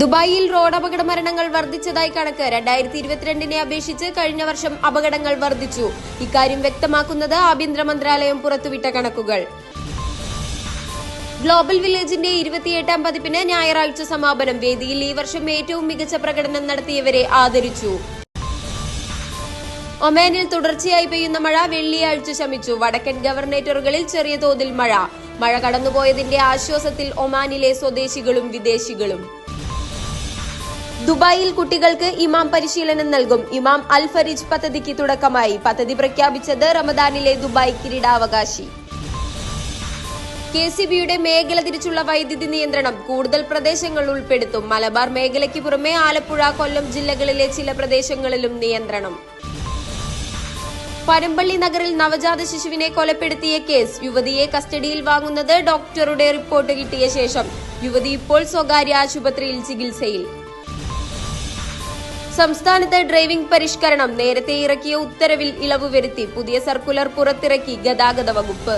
ദുബായിൽ റോഡ് അപകട മരണങ്ങൾ വർദ്ധിച്ചതായി കണക്ക്. രണ്ടായിരത്തി ഇരുപത്തിരണ്ടിനെ അപേക്ഷിച്ച് കഴിഞ്ഞ വർഷം അപകടങ്ങൾ വർദ്ധിച്ചു. ഇക്കാര്യം വ്യക്തമാക്കുന്നത് ആഭ്യന്തര മന്ത്രാലയം പുറത്തുവിട്ട കണക്കുകൾ. ഗ്ലോബൽ വില്ലേജിന്റെ ഇരുപത്തിയെട്ടാം പതിപ്പിന് ഞായറാഴ്ച സമാപനം. വേദിയിൽ ഈ വർഷം ഏറ്റവും മികച്ച പ്രകടനം നടത്തിയവരെ ആദരിച്ചു. ഒമാനിൽ തുടർച്ചയായി പെയ്യുന്ന മഴ വെള്ളിയാഴ്ച ശമിച്ചു. വടക്കൻ ഗവർണേറ്ററുകളിൽ ചെറിയ തോതിൽ മഴ. മഴ കടന്നുപോയതിന്റെ ആശ്വാസത്തിൽ ഒമാനിലെ സ്വദേശികളും വിദേശികളും. ദുബായിൽ കുട്ടികൾക്ക് ഇമാം പരിശീലനം നൽകും. ഇമാം അൽ ഫരീജ് പദ്ധതിക്ക് തുടക്കമായി. പദ്ധതി പ്രഖ്യാപിച്ചത് റമദാനിലെ ദുബായ് കിരീടാവകാശി. കെ സി ബിയുടെ മേഖല തിരിച്ചുള്ള വൈദ്യുതി നിയന്ത്രണം കൂടുതൽ പ്രദേശങ്ങൾ ഉൾപ്പെടുത്തും. മലബാർ മേഖലയ്ക്ക് പുറമെ ആലപ്പുഴ കൊല്ലം ജില്ലകളിലെ ചില പ്രദേശങ്ങളിലും നിയന്ത്രണം. പരമ്പള്ളി നഗറിൽ നവജാത ശിശുവിനെ കൊലപ്പെടുത്തിയ കേസ് യുവതിയെ കസ്റ്റഡിയിൽ വാങ്ങുന്നത് ഡോക്ടറുടെ റിപ്പോർട്ട് കിട്ടിയ ശേഷം. യുവതി ഇപ്പോൾ സ്വകാര്യ ആശുപത്രിയിൽ ചികിത്സയിൽ. സംസ്ഥാനത്ത് ഡ്രൈവിംഗ് പരിഷ്കരണം നേരത്തെ ഇറക്കിയ ഉത്തരവിൽ ഇളവ് വരുത്തി പുതിയ സർക്കുലർ പുറത്തിറക്കി ഗതാഗത വകുപ്പ്.